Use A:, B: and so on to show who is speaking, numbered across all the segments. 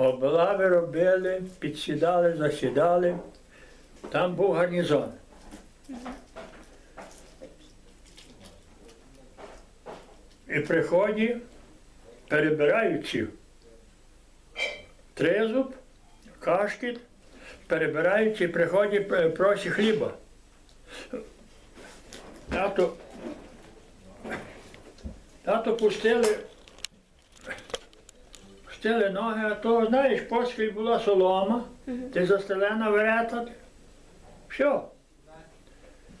A: Облави робили, підсідали, засідали. Там був гарнізон. І приході, перебираючи тризуб, кашкіт, перебираючи, приході, п- просить хліба. Тато, тато пустили, пустили ноги, а то, знаєш, поспіль була солома, ти застелена верета. Все.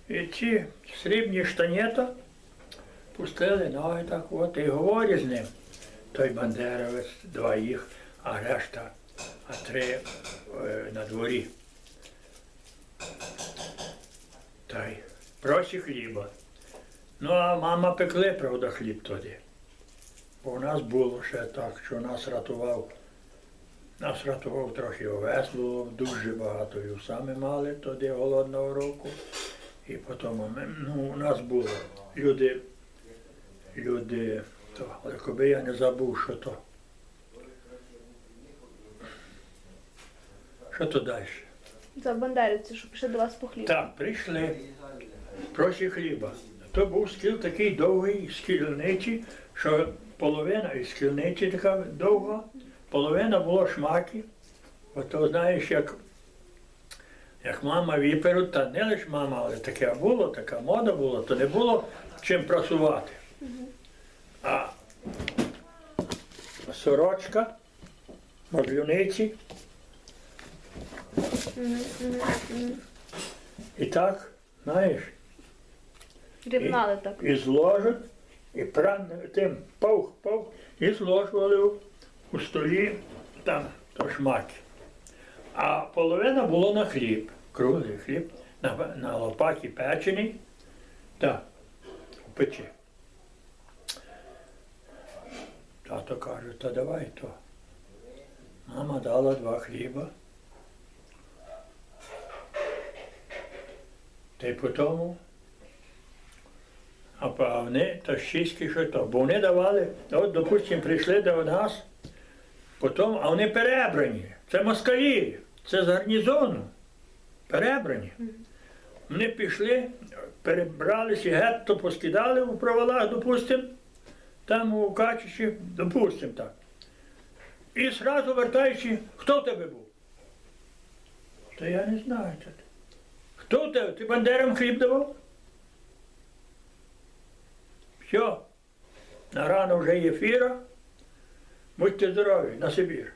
A: І ці срібні штанета пустили ноги так от і говорить з ним. Той бандеровець, два їх, а решта, а три е, на дворі. Та й просить хліба. Ну, а мама пекли, правда, хліб тоді. Бо у нас було ще так, що нас рятував. Нас рятував трохи овес, було дуже багато і саме мали тоді голодного року. І потім ми, ну, у нас було люди, люди, то, але коби я не забув, що то. Що то далі?
B: За бандерівці, що пішли до вас по хліб.
A: Так, прийшли, просі хліба. То був скіл такий довгий, скільничий, що половина із скільничі така довга, половина було шмаки. Ото знаєш, як, як мама віперу, та не лише мама, але таке було, така мода була, то не було чим прасувати. А сорочка, марлюниці. І так, знаєш,
B: Рівнали так.
A: і зложать, і пран тим паух, паух, і зложували у, столі там шмаки. А половина було на хліб, круглий хліб, на, на лопаті печений, так, у печі. Тато каже, та давай то. Мама дала два хліба. Та й а вони шістки, що то. Бо вони давали, от, допустимо, прийшли до нас, потім, а вони перебрані. Це москалі, це з гарнізону. Перебрані. Вони пішли, перебралися, гетто поскидали у провалах, допустимо, там у Качичі, допустимо так. І зразу вертаючи, хто в тебе був? Та я не знаю. Хто в тебе? Ти бандерам хліб давав? Все. На рано вже є фіра. Будьте здорові, на Сибір.